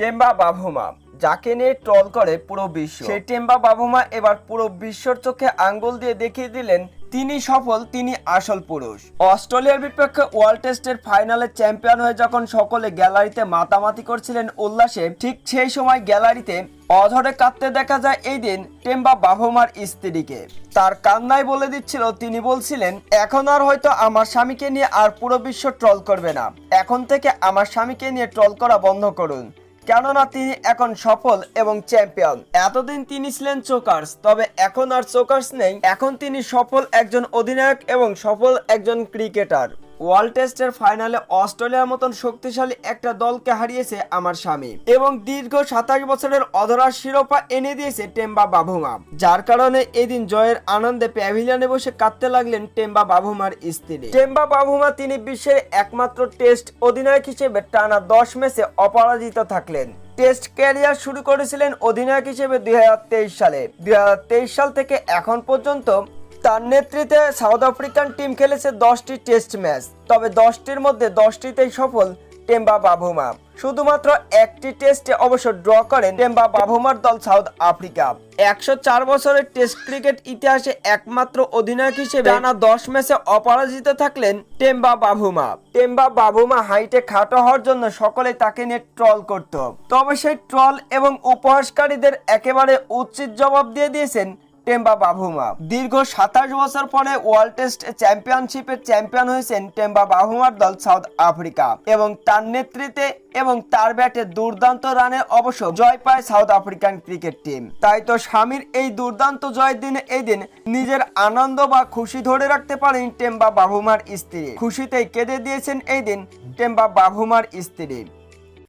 Temba Bavuma, যাকে নিয়ে troll করে পুরো বিশ্ব। সেই টেম্বা বাভুমা এবার পুরো বিশ্বর চোখে আঙ্গুল দিয়ে দেখিয়ে দিলেন, তিনি সফল, তিনি আসল পুরুষ। অস্ট্রেলিয়ার বিপক্ষে ওয়ার্ল্ড টেস্টের ফাইনালে চ্যাম্পিয়ন হয়ে যখন সকলে গ্যালারিতে মাতামাতি করছিলেন উল্লাসে, ঠিক সেই সময় গ্যালারিতে অধরে কাঁদতে দেখা যায় এই দিন টেম্বা বাভুমার স্ত্রীকে। তার কান্নায় বলে দিচ্ছিল, তিনি বলছিলেন, এখন আর হয়তো আমার স্বামীকে নিয়ে আর পুরো বিশ্ব ট্রল করবে না। এখন থেকে আমার স্বামীকে নিয়ে ট্রল করা বন্ধ করুন কেননা তিনি এখন সফল এবং চ্যাম্পিয়ন। এতদিন তিনি ছিলেন চোকার্স, তবে এখন আর চোকার্স নেই। এখন তিনি সফল একজন অধিনায়ক এবং সফল একজন ক্রিকেটার। ওয়ার্ল্ড টেস্টের ফাইনালে অস্ট্রেলিয়ার মতন শক্তিশালী একটা দলকে হারিয়েছে আমার স্বামী। এবং দীর্ঘ সাতাশ বছরের অধরার শিরোপা এনে দিয়েছে টেম্বা বাভুমা, যার কারণে এদিন জয়ের আনন্দে প্যাভিলিয়নে বসে কাঁদতে লাগলেন টেম্বা বাভুমার স্ত্রী। টেম্বা বাভুমা তিনি বিশ্বের একমাত্র টেস্ট অধিনায়ক হিসেবে টানা দশ ম্যাচে অপরাজিত থাকলেন। টেস্ট ক্যারিয়ার শুরু করেছিলেন অধিনায়ক হিসেবে দুই হাজার তেইশ সালে। দুই হাজার তেইশ সাল থেকে এখন পর্যন্ত তার নেতৃত্বে সাউথ আফ্রিকান টিম খেলেছে দশটি টেস্ট ম্যাচ, তবে দশটির মধ্যে দশটিতেই সফল টেম্বা বাভুমা। শুধুমাত্র একটি টেস্টে অবশ্য ড্র করেন টেম্বা বাভুমার দল সাউথ আফ্রিকা। একশো চার বছরের টেস্ট ক্রিকেট ইতিহাসে একমাত্র অধিনায়ক হিসেবে টানা দশ ম্যাচে অপরাজিত থাকলেন টেম্বা বাভুমা। টেম্বা বাভুমা হাইটে খাটো হওয়ার জন্য সকলে তাকে নিয়ে ট্রল করত। তবে সেই ট্রল এবং উপহাসকারীদের একেবারে উচিত জবাব দিয়ে দিয়েছেন টেম্বা বাভুমা দীর্ঘ সাতাশ বছর পরে ওয়ার্ল্ড টেস্ট চ্যাম্পিয়নশিপের চ্যাম্পিয়ন হয়েছেন টেম্বা বাভুমার দল সাউথ আফ্রিকা এবং তার নেতৃত্বে এবং তার ব্যাটে দুর্দান্ত রানের অবশ্য জয় পায় সাউথ আফ্রিকান ক্রিকেট টিম। তাই তো স্বামীর এই দুর্দান্ত জয়ের দিনে এই দিন নিজের আনন্দ বা খুশি ধরে রাখতে পারেন টেম্বা বাভুমার স্ত্রী। খুশিতেই কেঁদে দিয়েছেন এই দিন টেম্বা বাভুমার স্ত্রী।